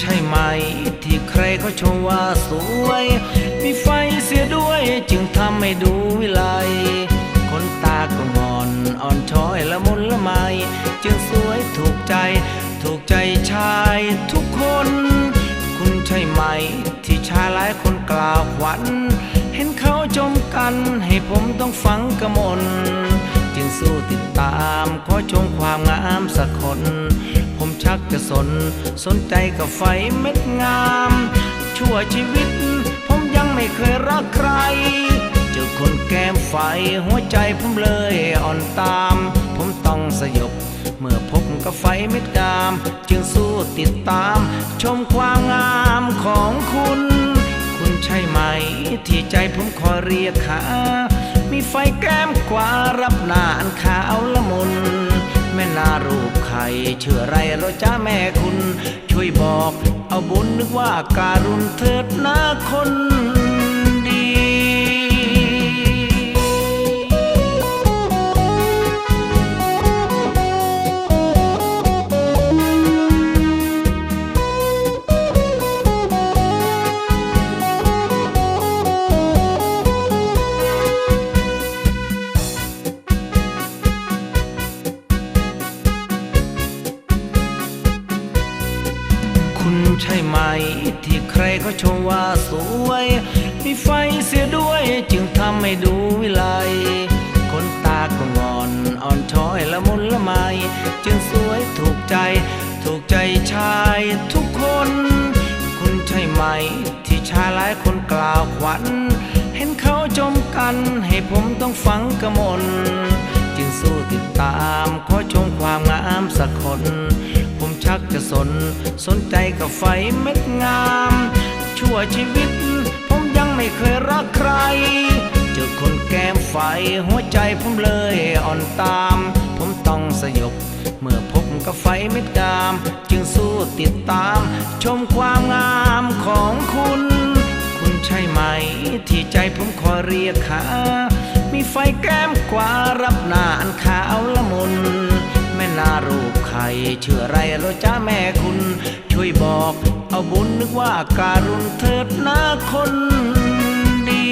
ใช่ไหม ที่ใครเขาชมว่าสวย มีไฟเสียด้วยจึงทำให้ดูวิไลคนตาก็งอนอ่อนช้อยละมุนละไม จึงสวยถูกใจ ถูกใจชายทุกคน คุณใช่ไหม ที่ชายหลายคนกล่าวขวัญ เห็นเขาจมกันให้ผมต้องฟังกระมน จึงสู้ติดตามขอชมความงามสักคน กจะสน สนใจกับไฟเม็ดงาม ชั่วชีวิต ผมยังไม่เคยรักใคร เจอคนแก้มไฟหัวใจผมเลยอ่อนตาม ผมต้องสยบ เมื่อพบกับไฟเม็ดงาม จึงสู้ติดตาม ชมความงามของคุณ คุณใช่ไหม ที่ใจผมคอยเรียกหามีไฟแก้มกว่ารับหนานขาวละมุนแม่นารูป ชื่อไรเราจ้าแม่คุณ ช่วยบอก เอาบุญนึกว่าการุณเถิดนะคน ใช่ไหม ที่ใครก็ชมว่าสวย มีไฟเสียด้วยจึงทำให้ดูวิไลคนตาก็งอนอ่อนช้อยละมุนละไม จึงสวยถูกใจ ถูกใจชายทุกคน คุณใช่ไหม ที่ชายหลายคนกล่าวขวัญ เห็นเขาจมกันให้ผมต้องฟังกระมน จึงสู้ติดตามขอชมความงามสักคน จะสน สนใจกับไฟเม็ดงาม ชั่วชีวิต ผมยังไม่เคยรักใคร เจอคนแก้มไฟหัวใจผมเลยอ่อนตาม ผมต้องสยบ เมื่อพบกับไฟเม็ดงาม จึงสู้ติดตาม ชมความงามของคุณ คุณใช่ไหม ที่ใจผมคอยเรียกหามีไฟแก้มกว่ารับหนานขาวละมุนแม่นารู ชื่อไรเราจ้าแม่คุณ ช่วยบอก เอาบุญนึกว่าการุณเถิดนะคนดี